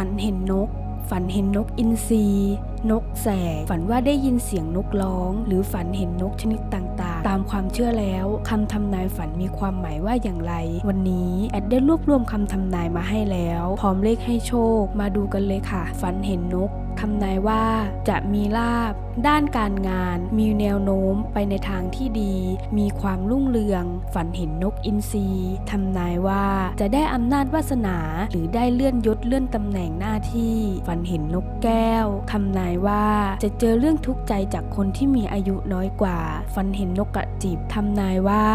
ฝันเห็นนก ฝันเห็นนกอินทรีนกแสก ฝันว่าได้ยินเสียงนกร้อง หรือฝันเห็นนกชนิดต่างๆ ตามความเชื่อแล้วคำทำนายฝันมีความหมายว่าอย่างไร วันนี้แอดได้รวบรวมคำทำนายมาให้แล้ว พร้อมเลขให้โชค มาดูกันเลยค่ะ ฝันเห็นนก ทำนายว่าจะมีลาบ ด้านการงานมีแนวโน้มไปในทางที่ดี มีความรุ่งเรือง ฝันเห็นนกอินทรีทำนายว่าจะได้อำนาจวาสนาหรือได้เลื่อนยศเลื่อนตำแหน่งหน้าที่ ฝันเห็นนกแก้วทำนายว่าจะเจอเรื่องทุกข์ใจจากคนที่มีอายุน้อยกว่า ฝันเห็นนกกระจิบทำนายว่า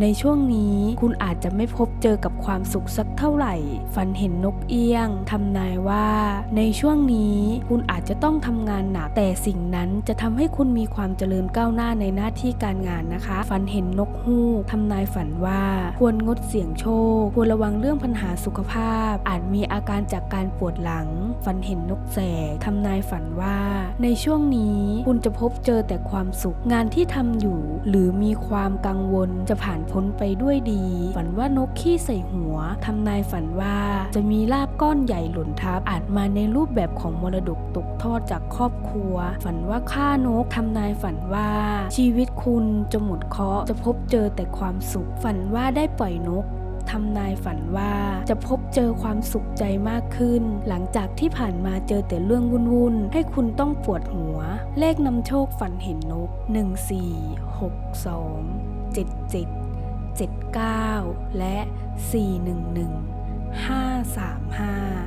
ในช่วงนี้คุณอาจจะไม่พบเจอกับความสุขสักเท่าไหร่ ฝันเห็นนกเอี้ยงทำนายว่า ในช่วงนี้คุณอาจจะต้องทำงานหนัก แต่สิ่งนั้นจะทำให้คุณมีความเจริญก้าวหน้าในหน้าที่การงานนะคะ ฝันเห็นนกฮูกทำนายฝันว่า ควรงดเสี่ยงโชค ควรระวังเรื่องปัญหาสุขภาพ อาจมีอาการจากการปวดหลัง ฝันเห็นนกแสกทำนายฝันว่า ในช่วงนี้คุณจะพบเจอแต่ความสุขงานที่ทำอยู่ หรือมีความกังวลจะผ่านพ้นไปด้วยดี ฝันว่านกขี้ใส่หัวทำนายฝันว่าจะมีลาบก้อนใหญ่หล่นทับอาจมาในรูปแบบของมรดกตกทอดจากครอบครัว ฝันว่าฆ่านกทำนายฝันว่า ชีวิตคุณจะหมดเคราะห์จะพบเจอแต่ความสุข ฝันว่าได้ปล่อยนกทำนายฝันว่าจะพบเจอความสุขใจมากขึ้น หลังจากที่ผ่านมาเจอแต่เรื่องวุ่นๆ ให้คุณต้องปวดหัว เลขนำโชคฝันเห็นนก 14 62 77 79 และ 411 535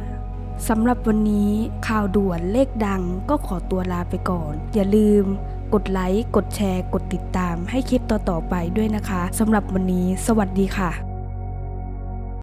สำหรับวันนี้ข่าวด่วนเลขดังก็ขอตัวลาไปก่อน อย่าลืม กดไลค์ กดแชร์ กดติดตามให้คลิปต่อๆไปด้วยนะคะสำหรับวันนี้ สวัสดีค่ะ